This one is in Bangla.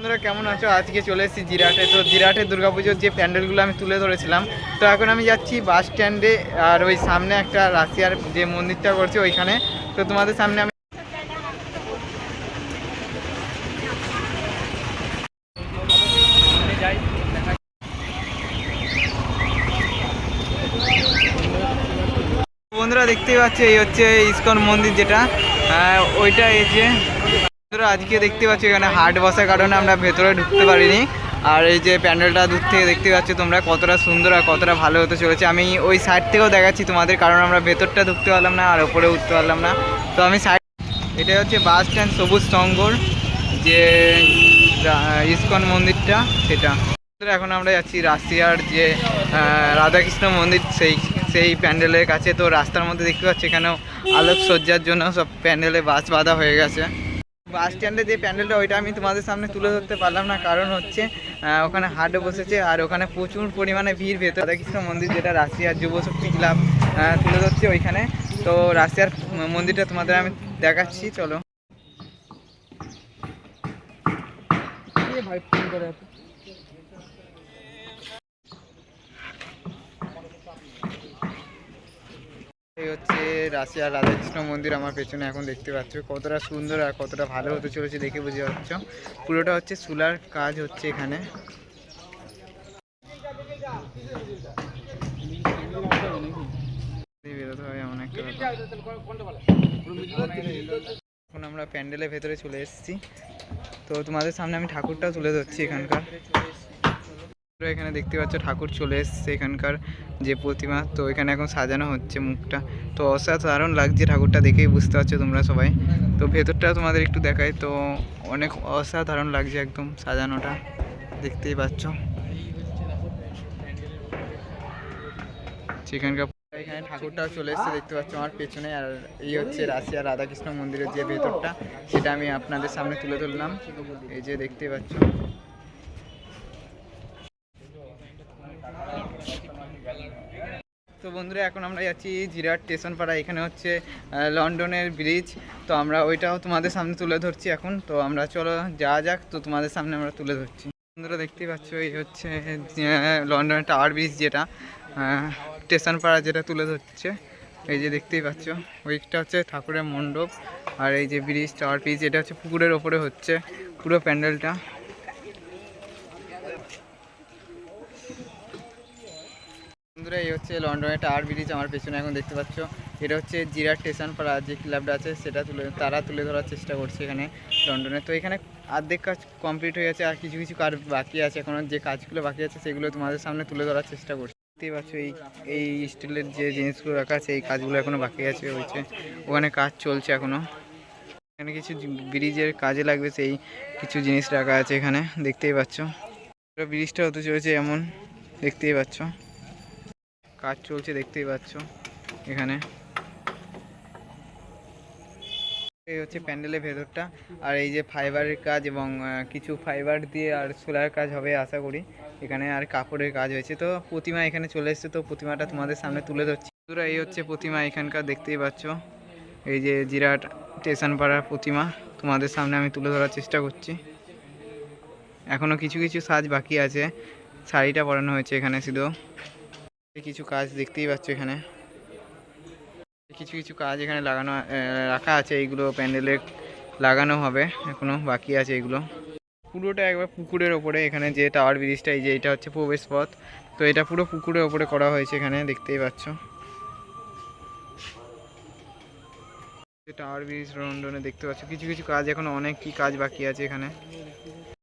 বন্ধুরা, কেমন আছো? আজকে চলে এসেছি জিরাটে। তো জিরাটে দুর্গাপুজোর যে প্যান্ডেলগুলো আমি তুলে ধরেছিলাম, তো এখন আমি যাচ্ছি বাস স্ট্যান্ডে আর ওই সামনে একটা রাশিয়ার যে মন্দিরটা করছে ওইখানে। তো তোমাদের সামনে আমি বন্ধুরা, দেখতেই পাচ্ছ, এই হচ্ছে ইস্কন মন্দির যেটা। ওইটা এই যে আজকে দেখতে পাচ্ছি এখানে হাট বসার কারণে আমরা ভেতরে ঢুকতে পারিনি। আর এই যে প্যান্ডেলটা দূর থেকে দেখতে পাচ্ছ তোমরা, কতটা সুন্দর আর কতটা ভালো হতে চলেছে। আমি ওই সাইড থেকেও দেখাচ্ছি তোমাদের, কারণ আমরা ভেতরটা ঢুকতে পারলাম না আর ওপরে উঠতে পারলাম না। তো আমি সাইড এটা হচ্ছে বাস স্ট্যান্ড সবুজ সংঘর যে ইস্কন মন্দিরটা, সেটা। এখন আমরা যাচ্ছি রাশিয়ার যে রাধাকৃষ্ণ মন্দির, সেই সেই প্যান্ডেলের কাছে। তো রাস্তার মধ্যে দেখতে পাচ্ছি এখানেও আলোকসজ্জার জন্য সব প্যান্ডেলে বাস বাঁধা হয়ে গেছে। বাস স্ট্যান্ডে যে প্যান্ডেলটা, ওইটা আমি তোমাদের সামনে তুলে ধরতে পারলাম না। কারণ হচ্ছে ওখানে হাট বসেছে আর ওখানে প্রচুর পরিমাণে ভিড় ভেতর। রাধাকৃষ্ণ মন্দির যেটা রাশিয়ার যুব শক্তি ক্লাব তুলে ধরছে ওইখানে। তো রাশিয়ার মন্দিরটা তোমাদের আমি দেখাচ্ছি, চলো। ভাই ফোন করে হচ্ছে রাশিয়ার রাধাকৃষ্ণ মন্দির আমার পেছনে এখন দেখতে পাচ্ছ। কতটা সুন্দর আর কতটা ভালো হতে চলেছে দেখে বুঝতে পারছ। পুরোটা হচ্ছে সোলার কাজ হচ্ছে এখানে। বেরোতে এমন একটা। এখন আমরা প্যান্ডেলের ভেতরে চলে এসেছি। তো তোমাদের সামনে আমি ঠাকুরটাও তুলে ধরছি এখানকার। এখানে দেখতে পাচ্ছ ঠাকুর চলে এসেছে এখানকার যে প্রতিমা। তো এখানে এখন সাজানো হচ্ছে মুখটা। তো অসাধারণ লাগছে ঠাকুরটা দেখেই বুঝতে পারছ তোমরা সবাই। তো ভেতরটা তোমাদের একটু দেখাই। তো অনেক অসাধারণ লাগছে একদম সাজানোটা। দেখতেই পাচ্ছ। সেখানকার এখানে ঠাকুরটাও চলে এসেছে, দেখতে পাচ্ছ আমার পেছনে। আর এই হচ্ছে রাশিয়া রাধাকৃষ্ণ মন্দিরের যে ভেতরটা, সেটা আমি আপনাদের সামনে তুলে ধরলাম। এই যে দেখতে পাচ্ছ। তো বন্ধুরা, এখন আমরা যাচ্ছি জিরাট স্টেশন পাড়া এখানে হচ্ছে লন্ডনের ব্রিজ তো আমরা ওইটাও তোমাদের সামনে তুলে ধরছি এখন। তো আমরা চলো, যাওয়া যাক। তো তোমাদের সামনে আমরা তুলে ধরছি। বন্ধুরা, দেখতেই পাচ্ছ, এই হচ্ছে লন্ডনের টাওয়ার ব্রিজ যেটা স্টেশন পাড়া যেটা তুলে ধরছে। এই যে দেখতেই পাচ্ছ, ওইটা হচ্ছে ঠাকুরের মণ্ডপ। আর এই যে ব্রিজ টাওয়ার ব্রিজ এটা হচ্ছে পুকুরের ওপরে হচ্ছে। পুরো প্যান্ডেলটা। বন্ধুরা, এই হচ্ছে লন্ডনের টাওয়ার ব্রিজ আমার পেছনে এখন দেখতে পাচ্ছ। এটা হচ্ছে জিরা স্টেশন পাড়া যে ক্লাবটা আছে, সেটা তুলে, তারা তুলে ধরার চেষ্টা করছে এখানে লন্ডনে তো এখানে অর্ধেক কাজ কমপ্লিট হয়ে গেছে, আর কিছু কিছু কাজ বাকি আছে এখনও যে কাজগুলো বাকি আছে, সেগুলো তোমাদের সামনে তুলে ধরার চেষ্টা করছি। দেখতেই পাচ্ছ, এই এই স্টিলের যে জিনিসগুলো রাখা আছে, এই কাজগুলো এখনও বাকি আছে হয়েছে ওখানে কাজ চলছে এখনও এখানে কিছু ব্রিজের কাজে লাগবে, সেই কিছু জিনিস রাখা আছে এখানে, দেখতেই পাচ্ছ। ব্রিজটা হতে চলেছে এমন, দেখতেই পাচ্ছ। কাজ চলছে, দেখতেই পাচ্ছ এখানে। এই হচ্ছে প্যান্ডেলের ভেতরটা। আর এই যে ফাইবারের কাজ এবং কিছু ফাইবার দিয়ে আর সোলার কাজ হবে আশা করি। এখানে আর কাপড়ের কাজ হয়েছে। তো প্রতিমা এখানে চলে এসেছে। তো প্রতিমাটা তোমাদের সামনে তুলে ধরছি। বন্ধুরা, এই হচ্ছে প্রতিমা এখানকার, দেখতেই পাচ্ছ। এই যে জিরাট স্টেশন পাড়ার প্রতিমা, তোমাদের সামনে আমি তুলে ধরার চেষ্টা করছি। এখনও কিছু কিছু সাজ বাকি আছে। শাড়িটা পরানো হয়েছে এখানে শুধু। কিছু কাজ দেখতেই পাচ্ছ এখানে। কিছু কিছু কাজ এখানে লাগানো রাখা আছে এইগুলো প্যান্ডেলে লাগানো হবে, এখনও বাকি আছে এগুলো। পুরোটা একবার পুকুরের ওপরে, এখানে যে টাওয়ার ব্রিজটা, এই যে এটা হচ্ছে প্রবেশ পথ। তো এটা পুরো পুকুরের ওপরে করা হয়েছে এখানে, দেখতেই পাচ্ছ। টাওয়ার ব্রিজ লন্ডনে দেখতে পাচ্ছ, কিছু কিছু কাজ এখন, অনেক কি কাজ বাকি আছে এখানে।